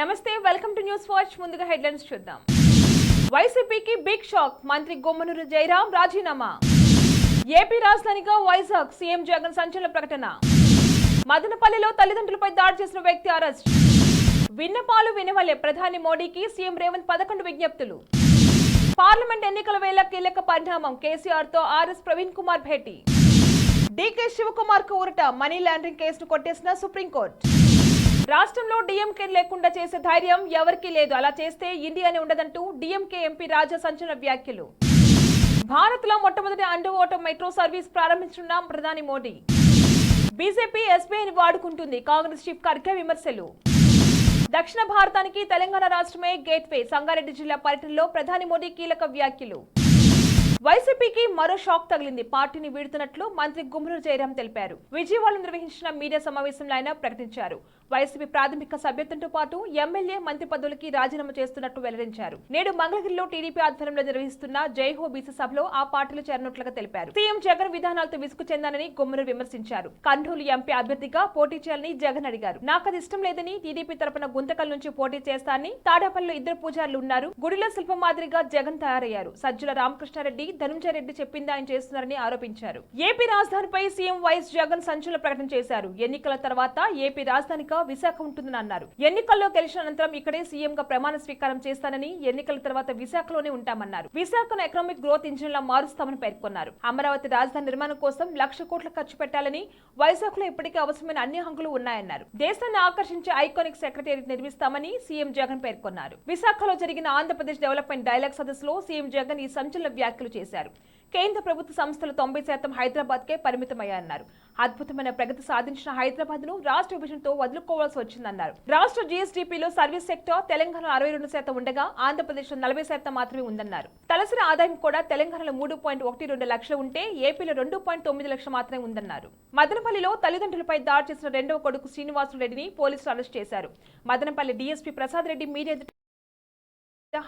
నమస్తే welcome to news watch. ముందుగా headlines చూద్దాం. వైసీపీకి బిగ్ షాక్ మంత్రి గొమ్మనూరు జయరాం రాజీనామా. ఏపీ రాజధానిగా వైజాగ్ సీఎం జగన్ సంచలన ప్రకటన. మదనపల్లిలో తల్లిదండ్రులపై దాడి చేసిన వ్యక్తి అరెస్ట్. విన్నపాలు వినవలే ప్రధాని మోడీకి సీఎం రేవంత్ పదకొండు విజ్ఞప్తులు. పార్లమెంట్ ఎన్నికల వేళ కీలక పరిణామం. కేసీఆర్తో ఆర్ఎస్ ప్రవీణ్ కుమార్ భేటీ. డీకే శివకుమార్కు ఊరట మనీ లాండరింగ్ కేసును కొట్టేసిన సుప్రీంకోర్టు. రాష్ట్రంలో డిఎంకే లేకుండా చేసే ధైర్యం ఎవరికీ లేదు. అలా చేస్తే ఇండియానే ఉండదంటూ డిఎంకే ఎంపీ రాజా సంచలన వ్యాఖ్యలు. భారత్లో మొట్టమొదటి అండర్ వాటర్ మెట్రో సర్వీస్ ప్రారంభించనున్న ప్రధాని మోడీ. బీజేపీ ఎస్బీఐని వాడుకుంటుంది. కాంగ్రెస్ చీఫ్ ఖర్గే విమర్శలు. దక్షిణ భారతానికి తెలంగాణ రాష్ట్రమే గేట్వే. సంగారెడ్డి జిల్లా పర్యటనలో ప్రధాని మోడీ కీలక వ్యాఖ్యలు. వైసీపీకి మరో షాక్ తగిలింది. పార్టీని వీడుతున్నట్లు మంత్రి గుమ్మరు జయరాం తెలిపారు. విజయవాడలో నిర్వహించిన మీడియా సమావేశంలో ఆయన ప్రకటించారు. వైసీపీ ప్రాథమిక సభ్యత్వంతో పాటు ఎమ్మెల్యే మంత్రి పదవులకి రాజీనామా చేస్తున్నట్టు వెల్లడించారు. నేడు మంగళగిరిలో టీడీపీ ఆధ్వర్యంలో నిర్వహిస్తున్న జైహో బీసీ సభలో ఆ పార్టీలో చేరినట్లుగా తెలిపారు. సీఎం జగన్ విధానాలతో విసుగు చెందానని గుమ్మరు విమర్శించారు. కర్నూలు ఎంపీ అభ్యర్థిగా పోటీ చేయాలని జగన్ అడిగారు. నాకు అది ఇష్టం లేదని టీడీపీ తరపున గుంతకల్ నుంచి పోటీ చేస్తానని తాడేపల్లిలో ఇద్దరు పూజారులు ఉన్నారు. గుడిలో శిల్పం మాదిరిగా జగన్ తయారయ్యారు. సజ్జల రామకృష్ణారెడ్డి ధనుంజయ రెడ్డి చెప్పింది ఆయన చేస్తున్నారని ఆరోపించారు. ఏపీ రాజధానిపై సీఎం వైఎస్ జగన్ సంచలన ప్రకటన చేశారు. ఎన్నికల తర్వాత ఏపీ రాజధానిగా విశాఖ ఉంటుందని అన్నారు. ఎన్నికల్లో గెలిచిన అనంతరం ఇక్కడే సీఎంగా ప్రమాణ స్వీకారం చేస్తానని ఎన్నికల తర్వాత విశాఖలోనే ఉంటామన్నారు. విశాఖను ఎకనామిక్ గ్రోత్ ఇంజిన్ లా మారుస్తామని పేర్కొన్నారు. అమరావతి రాజధాని నిర్మాణం కోసం లక్ష కోట్ల ఖర్చు పెట్టాలని వైజాగ్లో ఇప్పటికే అవసరమైన అన్ని హంగులు ఉన్నాయన్నారు. దేశాన్ని ఆకర్షించే ఐకానిక్ సెక్రటేరియట్ నిర్మిస్తామని సీఎం జగన్ పేర్కొన్నారు. విశాఖలో జరిగిన ఆంధ్రప్రదేశ్ డెవలప్మెంట్ డైలాగ్ సదస్సులో సీఎం జగన్ ఈ సంచలన వ్యాఖ్యలు చేశారు. కేంద్ర ప్రభుత్వ సంస్థలు తొంభై శాతం హైదరాబాద్కే పరిమితమయ్యాయన్నారు. అద్భుతమైన ప్రగతి సాధించిన హైదరాబాద్ను రాష్ట్ర విభజనతో వదులుకోవాల్సి వచ్చిందన్నారు. రాష్ట్ర జీఎస్డీపీలో సర్వీస్ సెక్టర్ తెలంగాణ అరవై రెండు శాతం ఉండగా ఆంధ్రప్రదేశ్ నలభై శాతం మాత్రమే ఉందన్నారు. తలసరి ఆదాయం కూడా తెలంగాణలో మూడు పాయింట్ ఒకటి రెండు లక్షలు ఉంటే ఏపీలో రెండు పాయింట్ తొమ్మిది లక్షలు మాత్రమే ఉందన్నారు. మదనపల్లిలో తల్లిదండ్రులపై దాడి చేసిన రెండవ కొడుకు శ్రీనివాసరెడ్డిని పోలీసులు అరెస్ట్ చేశారు. మదనపల్లి డీఎస్పీ ప్రసాద్ రెడ్డి మీడియా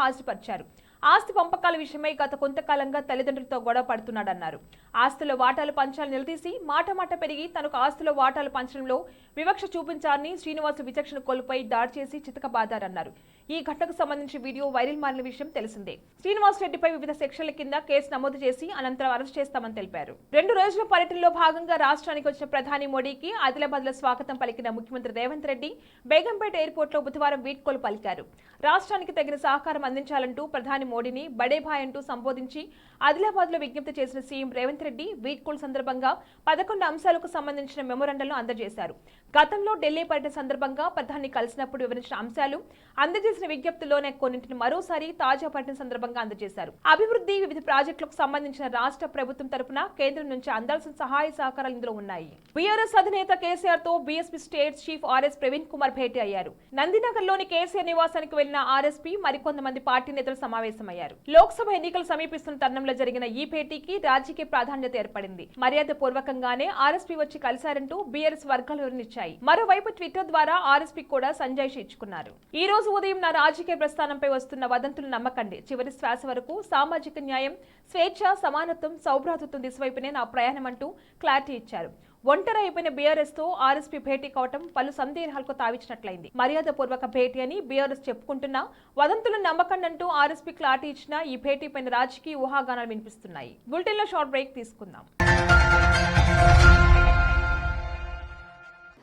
హాజరుపరిచారు. ఆస్తి పంపకాల విషయమై గత కొంతకాలంగా తల్లిదండ్రులతో గొడవ పడుతున్నాడన్నారు. ఆస్తిలో వాటాలు పంచాలు నిలదీసి మాట మాట పెరిగి తనకు ఆస్తిలో వాటాలు పంచడంలో వివక్ష చూపించారని శ్రీనివాసు విచక్షణ కోల్పోయి దాడి చేసి చితకబాదారన్నారు. ఈ ఘటనకు సంబంధించి వీడియో వైరల్ మారిన విషయం తెలిసిందే. శ్రీనివాస్ రెడ్డిపై వివిధ సెక్షన్ల కింద కేసు నమోదు చేసి అనంతరం అరెస్ట్ చేస్తామని తెలిపారు. రెండు రోజుల పర్యటనలో భాగంగా రాష్ట్రానికి వచ్చిన ప్రధాని మోడీకి ఆదిలాబాద్లో స్వాగతం పలికిన ముఖ్యమంత్రి రేవంత్ రెడ్డి బేగంపేట ఎయిర్పోర్ట్లో బుధవారం వీడ్కోలు పలికారు. రాష్ట్రానికి తగిన సహకారం అందించాలంటూ ప్రధాని మోడీని బడేభాయ్ అంటూ సంబోధించి ఆదిలాబాద్లో విజ్ఞప్తి చేసిన సీఎం రేవంత్ రెడ్డి వీడ్కోలు సందర్భంగా పదకొండు అంశాలకు సంబంధించిన మెమోరండంలో అందజేశారు. గతంలో ఢిల్లీ పర్యటన సందర్భంగా ప్రధాని కలిసినప్పుడు వివరించిన అంశాలు అందజేసిన విజ్ఞప్తిలోనే కొన్నింటిని మరోసారి తాజా పర్యటన సందర్భంగా అందజేశారు. అభివృద్ధి వివిధ ప్రాజెక్టులకు సంబంధించిన రాష్ట్ర ప్రభుత్వం తరపున కేంద్రం నుంచి అందాల్సిన సహాయ సహకారాలు ఇందులో ఉన్నాయి. బీఆర్ఎస్ అధినేత కేసీఆర్తో BSP state chief RS Praveen Kumar భేటీ అయ్యారు. నందినగర్లోని కేసీఆర్ నివాసానికి వెళ్ళిన ఆర్ఎస్పీ మరికొంతమంది పార్టీ నేతలు సమావేశమయ్యారు. లోక్సభ ఎన్నికలు సమీపిస్తున్న తరుణంలో జరిగిన ఈ భేటీకి రాజకీయ ప్రాధాన్యత ఏర్పడింది. మర్యాద పూర్వకంగానే ఆర్ఎస్పీ వచ్చి కలిశారంటూ బీఆర్ఎస్ వర్గాలు వివరణిచ్చాయి మరోవైపు ట్విట్టర్ ద్వారా ఆర్ఎస్పీ కూడా సంజయ్ ఇచ్చుకున్నారు ఈ రోజు ఉదయం నా రాజకీయ ప్రస్థానంపై వస్తున్న వదంతులు నమ్మకండి. చివరి శ్వాస వరకు సామాజిక న్యాయం స్వేచ్ఛ సమానత్వం సౌభ్రాతృత్వం దిశవైపునే నా ప్రయాణం అంటూ క్లారిటీ ఇచ్చారు. ఒంటరి అయిపోయిన బీఆర్ఎస్తో ఆర్ఎస్పీ భేటీ కావటం పలు సందేహాలకు తావిచ్చినట్లయింది. మర్యాద పూర్వక భేటీ అని బీఆర్ఎస్ చెప్పుకుంటున్నా వదంతులు నమ్మకండంటూ ఆర్ఎస్పీ క్లారిటీ ఇచ్చిన ఈ భేటీ పైన రాజకీయ ఊహాగానాలు వినిపిస్తున్నాయి. బులెటిన్లో షార్ట్ బ్రేక్ తీసుకుందాం.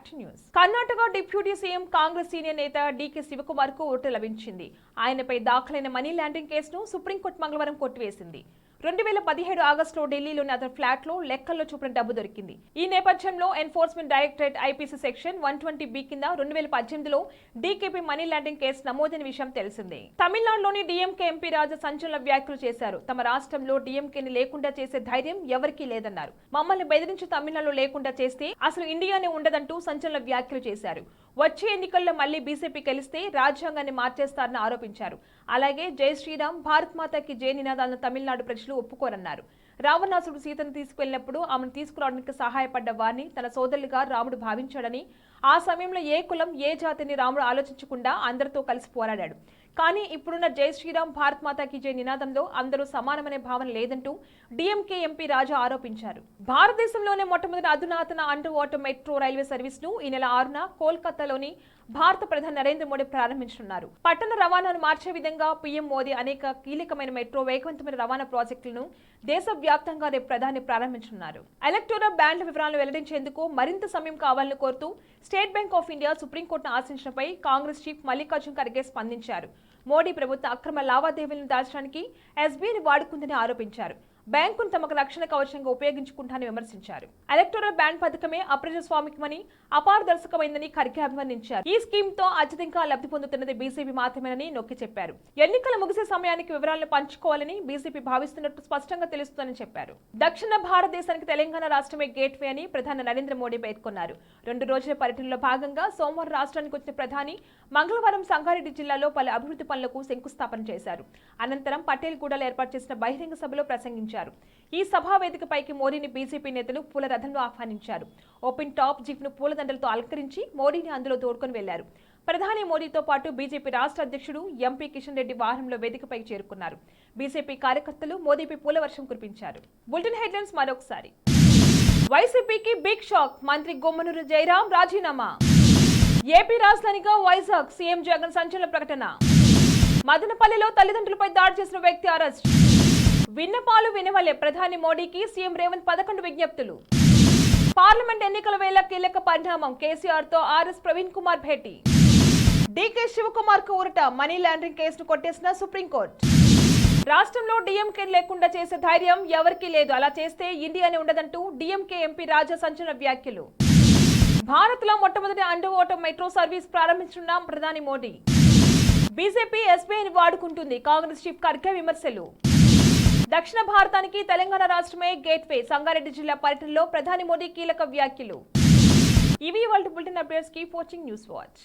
Back to news Karnataka deputy CM Congress senior నేత డీకే శివకుమార్కు ఓటు లభించింది. ఆయనపై దాఖలైన మనీ ల్యాండింగ్ కేసును సుప్రీంకోర్టు మంగళవారం కొట్టివేసింది. రెండు వేల పదిహేడు ఆగస్టులో ఢిల్లీలోని అతని ఫ్లాట్లో లెక్కల్లో చూపిన డబ్బు దొరికింది. ఈ నేపథ్యంలో enforcement directorate IPC section one twenty B కింద రెండు వేల పద్దెనిమిదిలో డీకేపీ మనీ లాండింగ్ కేసు నమోదైన విషయం తెలిసిందే. తమిళనాడులోని డీఎంకే ఎంపీ రాజా సంచలన వ్యాఖ్యలు చేశారు. తమ రాష్ట్రంలో డీఎంకేని లేకుండా చేసే ధైర్యం ఎవరికీ లేదన్నారు. మమ్మల్ని బెదిరించి తమిళనాడులో లేకుండా చేస్తే అసలు ఇండియానే ఉండదంటూ సంచలన వ్యాఖ్యలు చేశారు. వచ్చే ఎన్నికల్లో మళ్ళీ బీజేపీ గెలిస్తే రాజ్యాంగాన్ని మార్చేస్తారని ఆరోపించారు. అలాగే జై శ్రీరామ్ భారత్ మాతాకి జై నినాదాలను తమిళనాడు ప్రజలు ఒప్పుకోరన్నారు. రావణాసుడు సీతను తీసుకువెళ్ళినప్పుడు ఆమెను తీసుకురావడానికి సహాయపడ్డ వారిని తన సోదరులుగా రాముడు భావించాడని ఆ సమయంలో ఏ కులం ఏ జాతిని రాముడు ఆలోచించకుండా అందరితో కలిసి పోరాడాడు. కానీ ఇప్పుడున్న జై శ్రీరామ్ భారత్ మాతాకి జై నినాదంలో అందరూ సమానమనే భావన లేదంటూ డిఎంకే ఎంపీ రాజా ఆరోపించారు. భారతదేశంలోనే మొట్టమొదటి అధునాతన అండర్ వాటర్ మెట్రో రైల్వే సర్వీస్ను ఈ నెల ఆరున కోల్కతాలోని భారత ప్రధాని నరేంద్ర మోడీ ప్రారంభించనున్నారు. పట్టణ రవాణాను మార్చే విధంగా పీఎం మోదీ అనేక కీలకమైన మెట్రో వేగవంతమైన రవాణా ప్రాజెక్టులను దేశవ్యాప్తంగా రేపు ప్రధాని ప్రారంభించనున్నారు. ఎలక్టోరల్ బ్యాండ్ల వివరాలను వెల్లడించేందుకు మరింత సమయం కావాలని కోరుతూ స్టేట్ బ్యాంక్ ఆఫ్ ఇండియా సుప్రీంకోర్టును ఆశించడంపై కాంగ్రెస్ చీఫ్ మల్లికార్జున్ ఖర్గే స్పందించారు. మోడీ ప్రభుత్వ అక్రమ లావాదేవీలను దాచడానికి ఎస్బీఐని వాడుకుందని ఆరోపించారు. బ్యాంకును తమకు రక్షణ కవచంగా ఉపయోగించుకుంటానని విమర్శించారు. ఎలక్టోరల్ బ్యాండ్ పథకమే అప్రజాస్వామికమని అపారదర్శకమైందని ఖర్గే అభివర్ణించారు. ఈ స్కీమ్తో అత్యధికంగా లబ్ధి పొందుతున్నది బీజేపీ మాత్రమేనని నొక్కి చెప్పారు. ఎన్నికలు ముగిసే సమయానికి వివరాలను పంచుకోవాలని బీజేపీ భావిస్తున్నట్టు స్పష్టంగా తెలుస్తుందని చెప్పారు. దక్షిణ భారతదేశానికి తెలంగాణ రాష్ట్రమే గేట్వే అని ప్రధాని నరేంద్ర మోడీ పేర్కొన్నారు. రెండు రోజుల పర్యటనలో భాగంగా సోమవారం రాష్ట్రానికి వచ్చిన ప్రధాని మంగళవారం సంగారెడ్డి జిల్లాలో పలు అభివృద్ధి పనులకు శంకుస్థాపన చేశారు. అనంతరం పటేల్ గూడలో ఏర్పాటు చేసిన బహిరంగ సభలో ప్రసంగించారు. ఈ సభా వేదికపైకి మోడీని బీజేపీ నేతలు పూల రథంలో ఆహ్వానించారు. ఓపెన్ టాప్ జీప్ను పూలదండలతో అలంకరించి మోడీని అందులో తోడుకొని వెళ్ళారు. ప్రధాని మోడీతో పాటు బీజేపీ రాష్ట్ర అధ్యక్షుడు ఎంపీ కిషన్ రెడ్డి వాహనంలో వేదికపైకి చేరుకున్నారు. బీజేపీ కార్యకర్తలు మోదీపై పూల వర్షం కురిపించారు. బులెటిన్ హెడ్లైన్స్ మరొకసారి. వైసీపీకి బిగ్ షాక్ మంత్రి గుమ్మనూరు జయరాం రాజీనామా. ఏపీ రాజధానిగా వైజాగ్ సీఎం జగన్ సంచలన ప్రకటన. మదనపల్లిలో తల్లిదండ్రులపై దాడి చేసిన వ్యక్తి అరెస్ట్. విన్నపాలు వినవలే ప్రధాని మోడీకి సీఎం రేవంత్ పదకొండు విజ్ఞప్తులు. పార్లమెంట్ ఎన్నికల వేళ కీలక పరిణామం కేసీఆర్తో ఆర్ఎస్ ప్రవీణ్ కుమార్ భేటీ. డీకే శివకుమార్కు ఊరట మనీ లాండరింగ్ కేసును కొట్టేసిన సుప్రీంకోర్టు. రాష్ట్రంలో డీఎంకే లేకుండా చేసే ధైర్యం ఎవరికీ లేదు. అలా చేస్తే ఇండియానే ఉండదంటూ డీఎంకే ఎంపీ రాజా సంచలన వ్యాఖ్యలు. భారత్లో మొట్టమొదటి అండర్ వాటర్ మెట్రో సర్వీస్ ప్రారంభించనున్నాం ప్రధాని మోడీ. బీజేపీ ఎస్బీఐని వాడుకుంటుంది. కాంగ్రెస్ చీఫ్ ఖర్గే విమర్శలు. దక్షిణ భారతానికి తెలంగాణ రాష్ట్రమే గేట్వే. సంగారెడ్డి జిల్లా పర్యటనలో ప్రధాని మోడీ కీలక వ్యాఖ్యలు. ఇవి వాళ్ళ బులెటిన్ అప్డేట్స్కి వాచింగ్ న్యూస్ వాచ్.